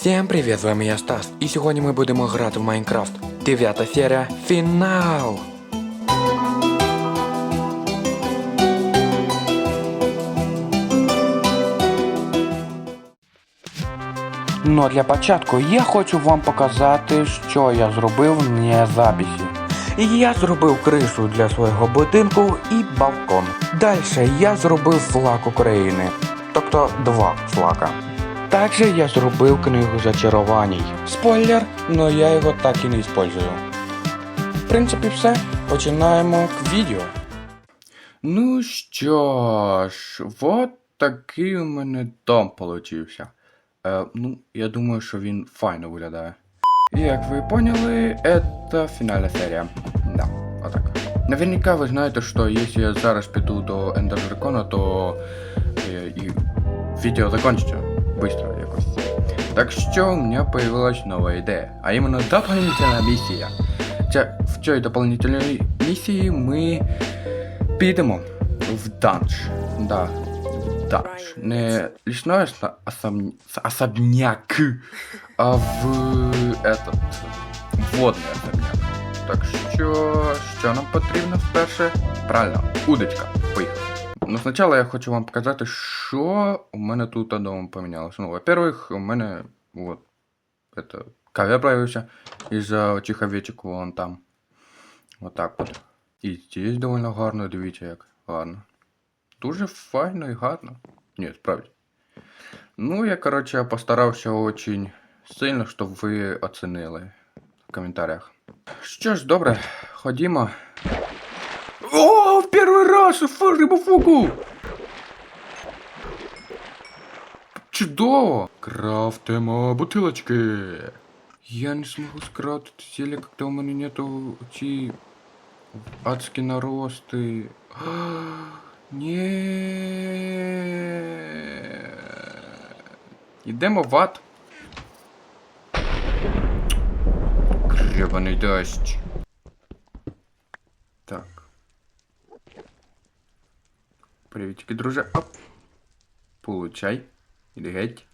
Всім привіт, з вами я Стас. І сьогодні ми будемо грати в Майнкрафт. Дев'ята серія Фінал. Ну а для початку я хочу вам показати, що я зробив не записі. Я зробив кришу для свого будинку і балкон. Далі я зробив флаг України, тобто два флага. Також я зробив книгу зачарувань. Спойлер, но я його так і не использую. В принципі, все. Починаємо к відео. Ну що ж, вот такий у мене дом получився. Е, ну, я думаю, що він файно виглядає. І як ви поняли, это фінальна серія. Да, отак. Наверняка ви знаєте, що якщо я зараз піду до Dragon, то е, і відео закончится быстро якось. Так що у мене появилась нова ідея, а іменно дополнительна місія. Це, в цій дополнительній місії ми підемо в данж. Да, данж. Не лісной особ- особняк, а в этот водний особняк. Так що, що нам потрібно вперше? Правильно, удочка. Поїхали. Ну, спочатку я хочу вам показати, що у мене тут дома помінялося. Ну, во-первых, у мене вот это ковер появився із-за очих овечок вон там. Вот так от. І здесь довольно гарно, дивіться, як гарно. Дуже файно і гарно. Ні, справді. Ну, я, короче, постарався очень сильно, щоб ви оцінили в коментарях. Що ж, добре, ходімо. О, в перший раз фу, рибофуку! Чудово! Крафтимо бутилочки. Я не смогу скрафтити зелье, когда у мене нету ці адські нарости. Ні. Йдемо в ад. Гребаний дощ. Привітки, друже. Оп. Получай. Іди геть.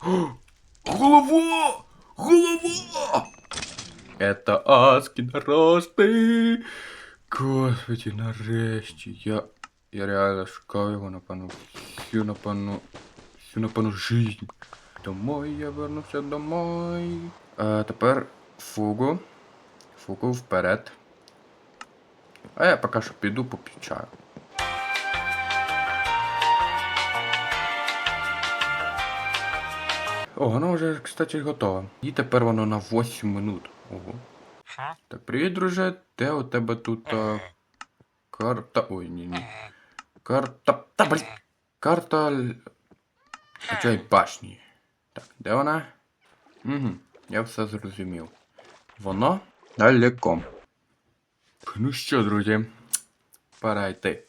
О, Голова! Голова! Это адські нарости. Господи, нарешті. Я. Я реально шукав його, напевно, всю, напевно, всю, напевно, жизнь. Домой я вернувся домой. А тепер фугу. Фугу вперед. А я поки що піду поп'ю чаю. О, воно вже, кстати, готове. І тепер воно на 8 минут. Ого. Так, привіт, друже. Де у тебе тут а, карта. Ой, ні, ні. Карта. Та блін. Карта. Оцей башні. Так, де вона? Угу, я все зрозумів. Воно далеко. Ну що, друзі, пора йти.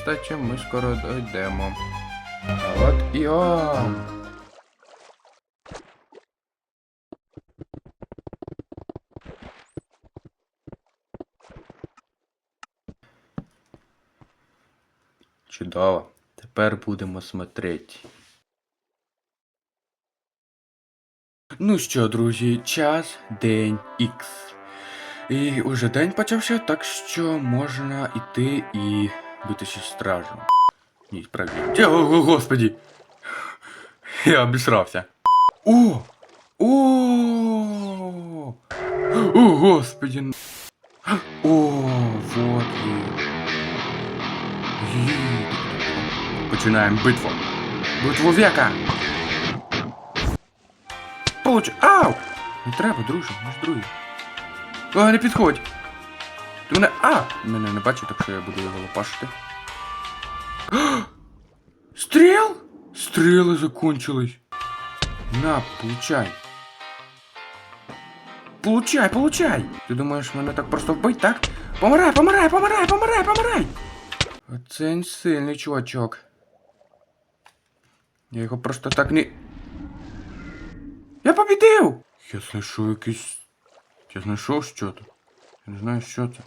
Кстати, ми скоро дойдемо. От і он. Чудово. Тепер будемо смотреть. Ну що, друзі, час день Х. І уже день почався, так що можна йти і битися стражем. Ні, справді. О, господі! Я обісрався. О! О! О, господи! О, вот. Ї. Починаємо битву. Битву века! Получ... Ау! Не треба, друже, ж друзі. О, не підходь! Ти мене. А! Мене не бачить, так що я буду його лопашити. Стріл? Стріли закончились. На, получай. Получай, получай! Ти думаєш, мене так просто вбить, так? Помирай, помирай, помирай, помирай, помирай! Оце він сильний чувачок. Я його просто так не. Я побідив! Я знайшов якийсь Я знайшов що то. Я не знаю, що це.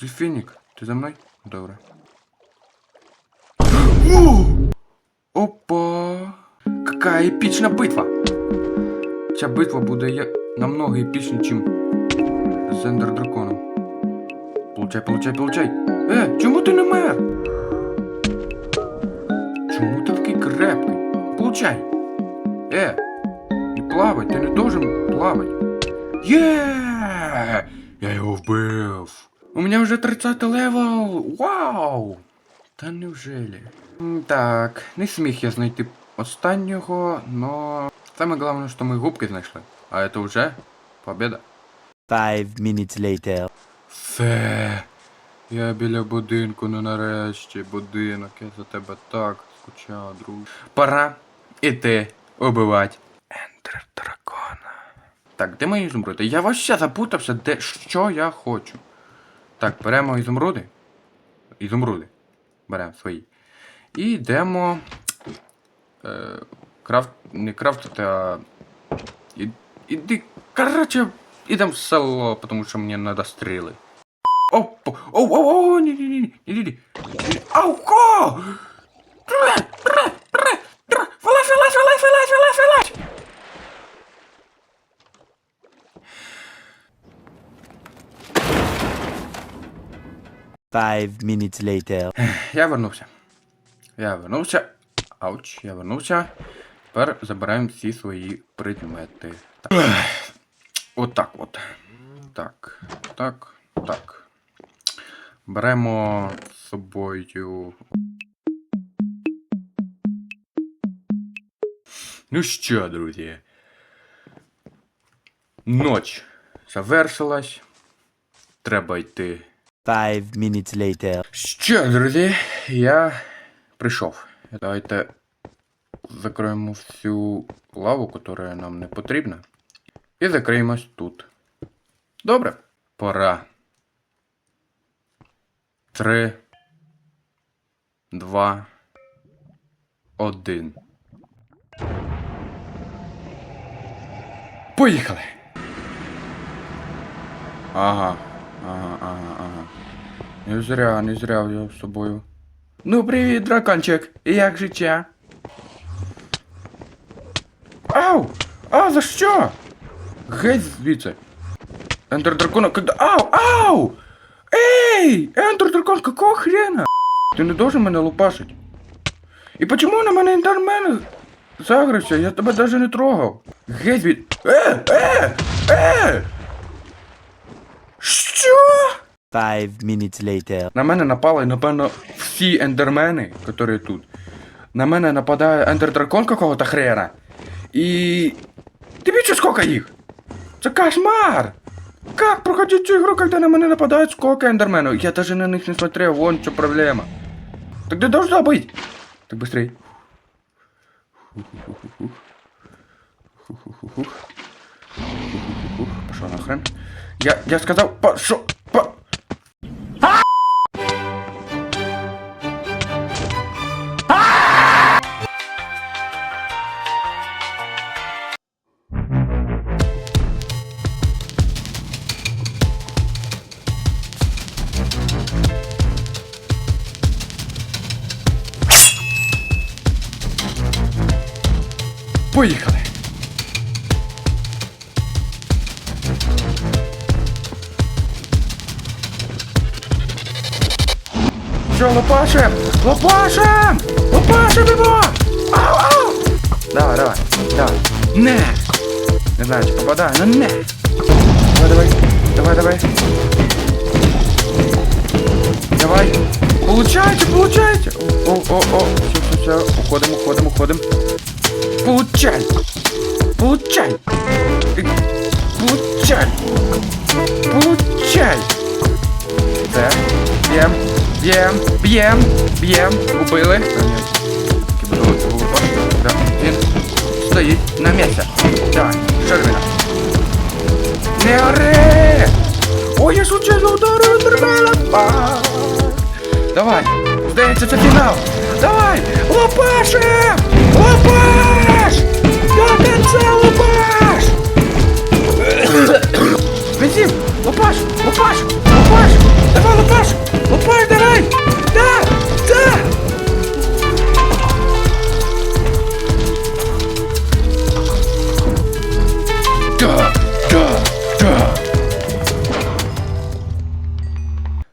Це фінік. Ти за мною? Добре. Опа! Какая епічна битва! Ця битва буде намного епічніше, чим з Ендер Драконом. Получай, получай, получай! Е, чому ти не мер? Чому ти такий крепкий? Получай! Е! Не плавай, ти не должен плавать. Є! Я його вбив. У мене вже 30 левел. Вау! Та неужели? Так, не сміх я знайти останнього, но саме головне, що ми губки знайшли. А це вже победа. Five minutes later. Все. Я біля будинку, ну нарешті, будинок, я за тебе так скучав, друг. Пора іти убивати Ендер дракона. Так, де мої ізумруди? Я вообще запутався, де що я хочу. Так, беремо ізумруди. Ізумруди. Беремо свої. І йдемо. Е, крафт. Не крафтити, а. Іди. Короче, ідемо в село, тому що мені треба стріли. Оп! Оу, оу, оу, ні, Five minutes later. Я вернувся. Я вернувся. Ауч, я вернувся. Тепер забираємо всі свої предмети. Так. От так от. Так, так, так. Беремо з собою. Ну що, друзі? Ноч завершилась. Треба йти Five minutes later. що, друзі, я прийшов. Давайте закроємо всю лаву, яка нам не потрібна. І закриємось тут. Добре. Пора. Три. Два. Один. Поїхали. Ага. Ага, ага, ага. Не зря, не зря взяв з собою. Ну, привіт, дракончик. Як життя? Ау! А, за що? Геть звідси. Ендер дракона, когда... Ау! Ау! Эй! Ендер дракон, какого хрена? Ти не должен мене лупашить. І почему на мене ендермен загрився? Я тебе даже не трогав. Геть від... Е! Е! Е! Що? Five minutes later. На мене напали, напевно, всі ендермени, які тут. На мене нападає ендер-дракон какого-то хрена. І... Ти бачиш, сколько їх? Це кошмар! Как проходить цю ігру, когда на мене нападают сколько ендерменов? Я даже на них не смотрел, вон что проблема. Так ты должна быть! Так быстрей. Пошел нахрен. Я, я сказал, пошел, по... Поїхали. Що, лопашем? Лопашем! Лопашем його! Ау, ау! Давай, давай, давай. Не! Не знаю, чи попадаю, но не! Давай, давай, давай, давай. Давай. Получайте, получайте! О, о, о, все, все, все. Уходим, уходим, уходим. Получай! Получай! Получай! Получай! Це. Б'єм, б'єм, б'єм, б'єм. Убили. Да, він стоїть на місці. Давай, шарміна. Не ори! Ой, я случайно ударив Ендермена! А! Давай! Здається, це фінал! Давай! Лопашем! Лопаш! До кінця лопаш! Лупаш! Лупаш! Лупаш! Давай, лупаш! Лупаш, давай! Да! Да! Да! Да! Да!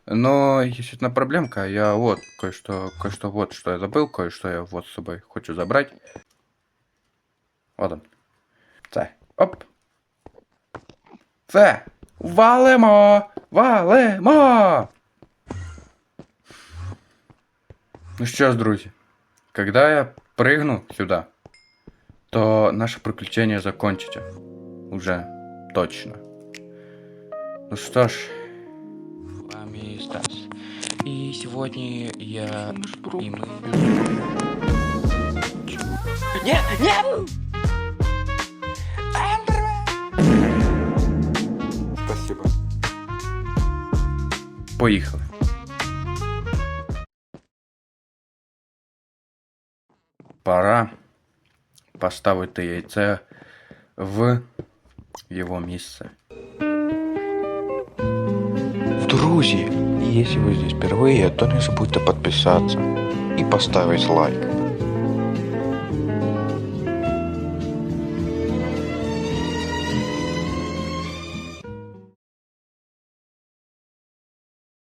Но есть одна проблемка. Я вот кое-что, кое-что вот, что я забыл, кое-что я вот с собой хочу забрать. Вот он. Це. Оп. Це. Валимо! Валимо! Ну що ж, друзі, когда я прыгну сюда, то наше приключение закончится. Уже точно. Ну что ж, С вами Стас. И сегодня я и мы... Нет, нет! Спасибо. Поїхали. Пора поставити яйце в його місце. Друзья, если вы здесь впервые, то не забудьте подписаться и поставить лайк.